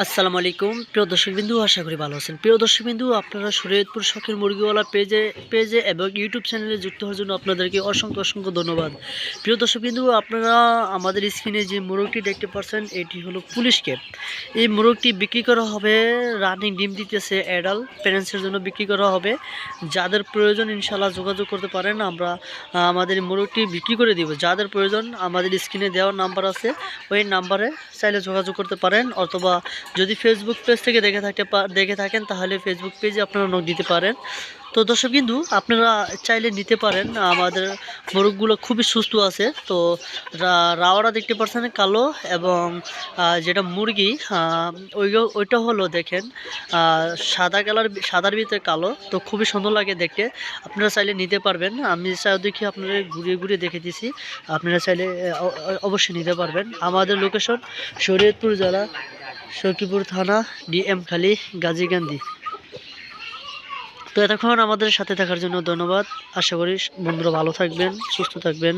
আসসালামু আলাইকুম। প্রিয় দর্শকবিন্দু, আশা করি ভালো আছেন। প্রিয় দর্শকবিন্দু, আপনারা শরীয়তপুর শখের মুরগিওয়ালা পেজে পেজে এবং ইউটিউব চ্যানেলে যুক্ত হওয়ার জন্য আপনাদেরকে অসংখ্য অসংখ্য ধন্যবাদ। প্রিয় দর্শকবিন্দু, আপনারা আমাদের স্ক্রিনে যে মোরগটি দেখতে পাচ্ছেন, এটি হলো পুলিশ ক্যাপ এই মোরগটি বিক্রি করা হবে রানিং ডিম দিতেছে অ্যাডাল প্যারেন্টসের জন্য বিক্রি করা হবে। যাদের প্রয়োজন ইনশাল্লাহ যোগাযোগ করতে পারেন। আমরা, আমাদের মোরগটি বিক্রি করে দিব। যাদের প্রয়োজন, আমাদের স্ক্রিনে দেওয়ার নাম্বার আছে। ওই নাম্বারে চাইলে যোগাযোগ করতে পারেন অথবা যদি ফেসবুক পেজ থেকে দেখে থাকতে দেখে থাকেন, তাহলে ফেসবুক পেজে আপনারা নক দিতে পারেন। তো দর্শক কিন্তু আপনারা চাইলে নিতে পারেন। আমাদের মোরগগুলো খুবই সুস্থ আছে। তো রাওয়ারা দেখতে পাচ্ছেন, কালো এবং যেটা মুরগি ওই ওইটা হলো দেখেন সাদা কালার, সাদার ভিতরে কালো। তো খুবই সুন্দর লাগে দেখতে। আপনারা চাইলে নিতে পারবেন। আমি চাই দেখি আপনারা ঘুরিয়ে ঘুরিয়ে দেখে দিছি। আপনারা চাইলে অবশ্যই নিতে পারবেন। আমাদের লোকেশন শরীয়তপুর জেলা সখীপুর থানা, ডিএম খালি, গাজী গান্ধী। তো এতক্ষণ আমাদের সাথে থাকার জন্য ধন্যবাদ। আশা করি বন্ধুরা ভালো থাকবেন, সুস্থ থাকবেন।